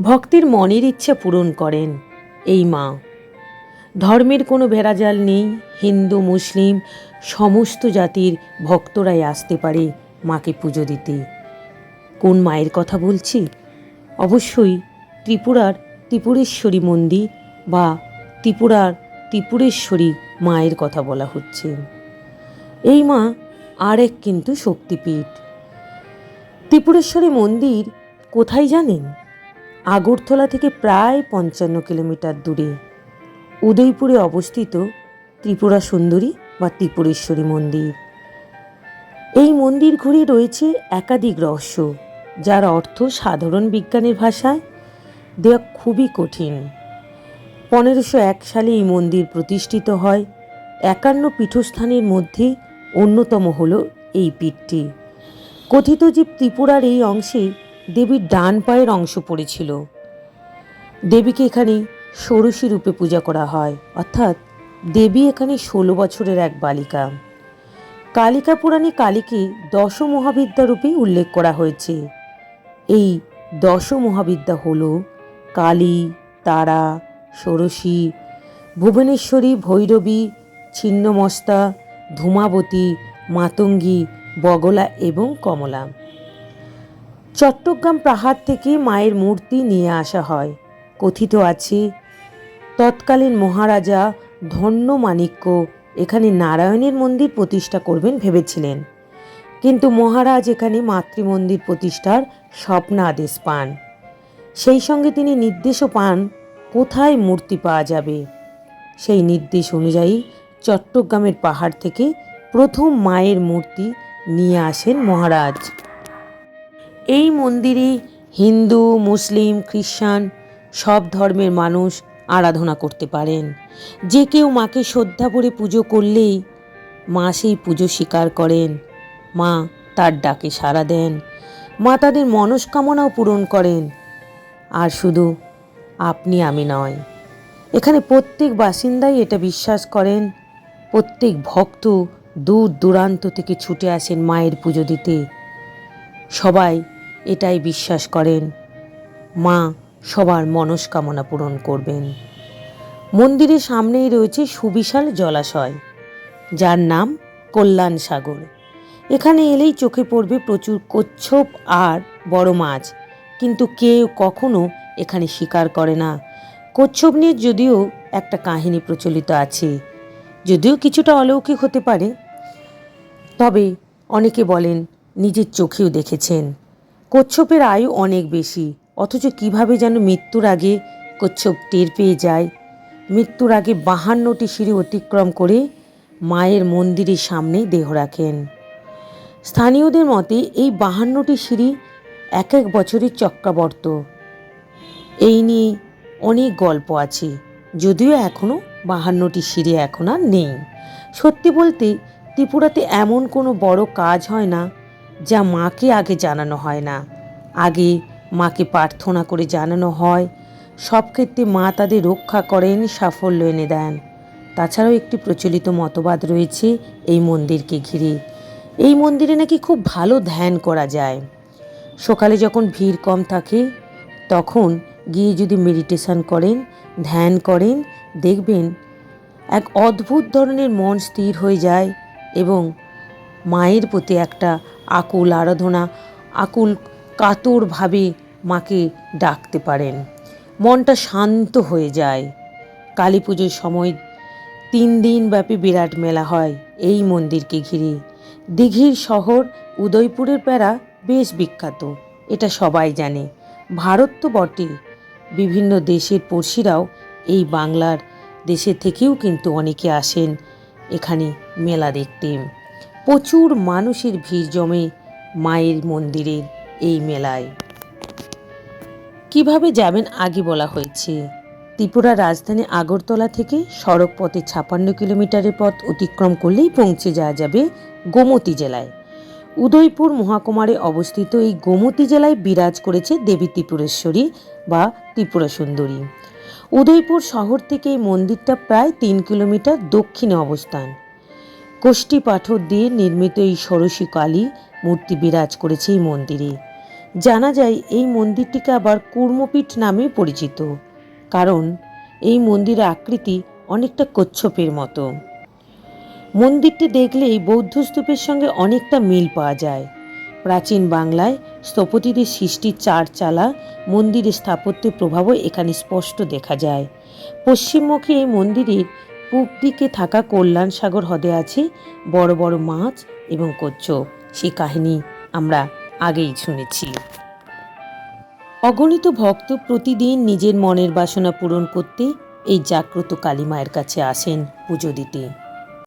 ভক্তের মনের ইচ্ছা পূরণ করেন এই মা। ধর্মের কোনো ভেড়াজাল নেই, হিন্দু, মুসলিম, সমস্ত জাতির ভক্তরাই আসতে পারে মাকে পুজো দিতে। কোন মায়ের কথা বলছি? অবশ্যই ত্রিপুরার ত্রিপুরেশ্বরী মন্দির বা ত্রিপুরার ত্রিপুরেশ্বরী মায়ের কথা বলা হচ্ছে। এই মা আর এক কিন্তু শক্তিপীঠ। ত্রিপুরেশ্বরী মন্দির কোথায় জানেন? আগরতলা থেকে প্রায় পঞ্চান্ন কিলোমিটার দূরে। উদয়পুরে অবস্থিত ত্রিপুরা সুন্দরী বা ত্রিপুরেশ্বরী মন্দির। এই মন্দির ঘুরে রয়েছে একাধিক রহস্য, যার অর্থ সাধারণ বিজ্ঞানের ভাষায় দেওয়া খুবই কঠিন। পনেরোশো এক সালে এই মন্দির প্রতিষ্ঠিত হয়। একান্ন পীঠস্থানের মধ্যে অন্যতম হল এই পীঠটি। কথিত যে ত্রিপুরার এই অংশে দেবীর ডান পায়ের অংশ পড়েছিল। দেবীকে এখানে ষোড়শী রূপে পূজা করা হয়। অর্থাৎ দেবী এখানে ষোলো বছরের এক বালিকা। কালিকা পুরাণে কালীকে দশ মহাবিদ্যা রূপে উল্লেখ করা হয়েছে। এই দশ মহাবিদ্যা হল কালী, তারা, ষোড়শী, ভুবনেশ্বরী, ভৈরবী, ছিন্নমস্তা, ধূমাবতী, মাতঙ্গী, বগলা এবং কমলা। চট্টগ্রাম পাহাড় থেকে মায়ের মূর্তি নিয়ে আসা হয়। কথিত আছে, তৎকালীন মহারাজা ধন্য মাণিক্য এখানে নারায়ণের মন্দির প্রতিষ্ঠা করবেন ভেবেছিলেন। কিন্তু মহারাজ এখানে মাতৃমন্দির প্রতিষ্ঠার স্বপ্ন আদেশ পান। সেই সঙ্গে তিনি নির্দেশও পান, কোথায় মূর্তি পাওয়া যাবে। সেই নির্দেশ অনুযায়ী চট্টগ্রামের পাহাড় থেকে প্রথম মায়ের মূর্তি নিয়ে আসেন মহারাজ। এই মন্দিরে হিন্দু, মুসলিম খ্রিস্টান সব ধর্মের মানুষ আরাধনা করতে পারেন। যে কেউ মাকে শ্রদ্ধা করে পুজো করলেই মা সেই পুজো স্বীকার করেন। মা তার ডাকে সাড়া দেন। মা তাদের মনস্কামনাও পূরণ করেন। আর শুধু আপনি, আমি নয়, এখানে প্রত্যেক বাসিন্দাই এটা বিশ্বাস করেন। প্রত্যেক ভক্ত দূর দূরান্ত থেকে ছুটে আসেন মায়ের পুজো দিতে। সবাই এটাই বিশ্বাস করেন। মা সবার মনস্কামনা পূরণ করবেন। মন্দিরের সামনেই রয়েছে সুবিশাল জলাশয়, যার নাম কল্যাণ সাগর। এখানে এলেই চোখে পড়বে প্রচুর কচ্ছপ আর বড় মাছ, কিন্তু কেউ কখনো এখানে শিকার করে না। কচ্ছপ নিয়ে যদিও একটা কাহিনী প্রচলিত আছে, যদিও কিছুটা অলৌকিক হতে পারে, তবে অনেকে বলেন নিজের চোখেও দেখেছেন। কচ্ছপের আয়ু অনেক বেশি, অথচ কীভাবে যেন মৃত্যুর আগে কচ্ছপ টের পেয়ে যায়। মৃত্যুর আগে বাহান্নটি সিঁড়ি অতিক্রম করে মায়ের মন্দিরের সামনে দেহ রাখেন। স্থানীয়দের মতে এই বাহান্নটি সিঁড়ি এক এক বছরের চক্রাবর্ত। এই নিয়ে অনেক গল্প আছে, যদিও এখনও বাহান্নটি সিঁড়ি এখন আর নেই। সত্যি বলতে, ত্রিপুরাতে এমন কোনো বড় কাজ হয় না যা মাকে আগে জানানো হয় না। আগে মাকে প্রার্থনা করে জানানো হয়। সব ক্ষেত্রে মা তাদের রক্ষা করেন, সাফল্য এনে দেন। তাছাড়াও একটি প্রচলিত মতবাদ রয়েছে, এই মন্দিরকে ঘিরে। এই মন্দিরে নাকি খুব ভালো ধ্যান করা যায়। সকালে যখন ভিড় কম থাকে, তখন গিয়ে যদি মেডিটেশন করেন, ধ্যান করেন, দেখবেন এক অদ্ভুত ধরনের মন স্থির হয়ে যায় এবং মায়ের প্রতি একটা আকুল আরাধনা, আকুল কাতরভাবে মাকে ডাকতে পারেন। মনটা শান্ত হয়ে যায়। কালী পুজোর সময় তিন দিন ব্যাপী বিরাট মেলা হয় এই মন্দিরকে ঘিরে। দিঘির শহর উদয়পুরের প্যারা বেশ বিখ্যাত, এটা সবাই জানে। ভারত তো বটে বিভিন্ন দেশের পড়শিরাও এই বাংলার দেশে থেকেও কিন্তু অনেকে আসেন এখানে মেলা দেখতে। প্রচুর মানুষের ভিড় জমে মায়ের মন্দিরের এই মেলায়। কীভাবে যাবেন আগে বলা হয়েছে। ত্রিপুরা রাজধানী আগরতলা থেকে সড়ক পথে ছাপান্ন কিলোমিটারের পথ অতিক্রম করলেই পৌঁছে যাওয়া যাবে গোমতী জেলায়। উদয়পুর মহাকুমারে অবস্থিত এই গোমতী জেলায় বিরাজ করেছে দেবী ত্রিপুরেশ্বরী বা ত্রিপুরা সুন্দরী। উদয়পুর শহর থেকে এই মন্দিরটা প্রায় তিন কিলোমিটার দক্ষিণে অবস্থান। কোষ্ঠী পাথর দিয়ে নির্মিত এই ষোড়শী কালী মূর্তি বিরাজ করেছে এই মন্দিরে। জানা যায়, এই মন্দিরটিকে আবার কুর্মপীঠ নামে পরিচিত, কারণ এই মন্দিরের আকৃতি অনেকটা কচ্ছপের মতো। মন্দিরটি দেখলেই বৌদ্ধ স্তূপের সঙ্গে অনেকটা মিল পাওয়া যায়। প্রাচীন বাংলায় স্থপতিদের সৃষ্টির চার চালা মন্দিরের স্থাপত্যের প্রভাবও এখানে স্পষ্ট দেখা যায়। পশ্চিমমুখী এই মন্দিরের পূব দিকে থাকা কল্যাণ সাগর হ্রদে আছে বড় বড় মাছ এবং কচ্ছপ সে কাহিনী আমরা আগেই শুনেছি। অগণিত ভক্ত প্রতিদিন নিজের মনের বাসনা পূরণ করতে এই জাগ্রত কালী মায়ের কাছে আসেন পুজো দিতে।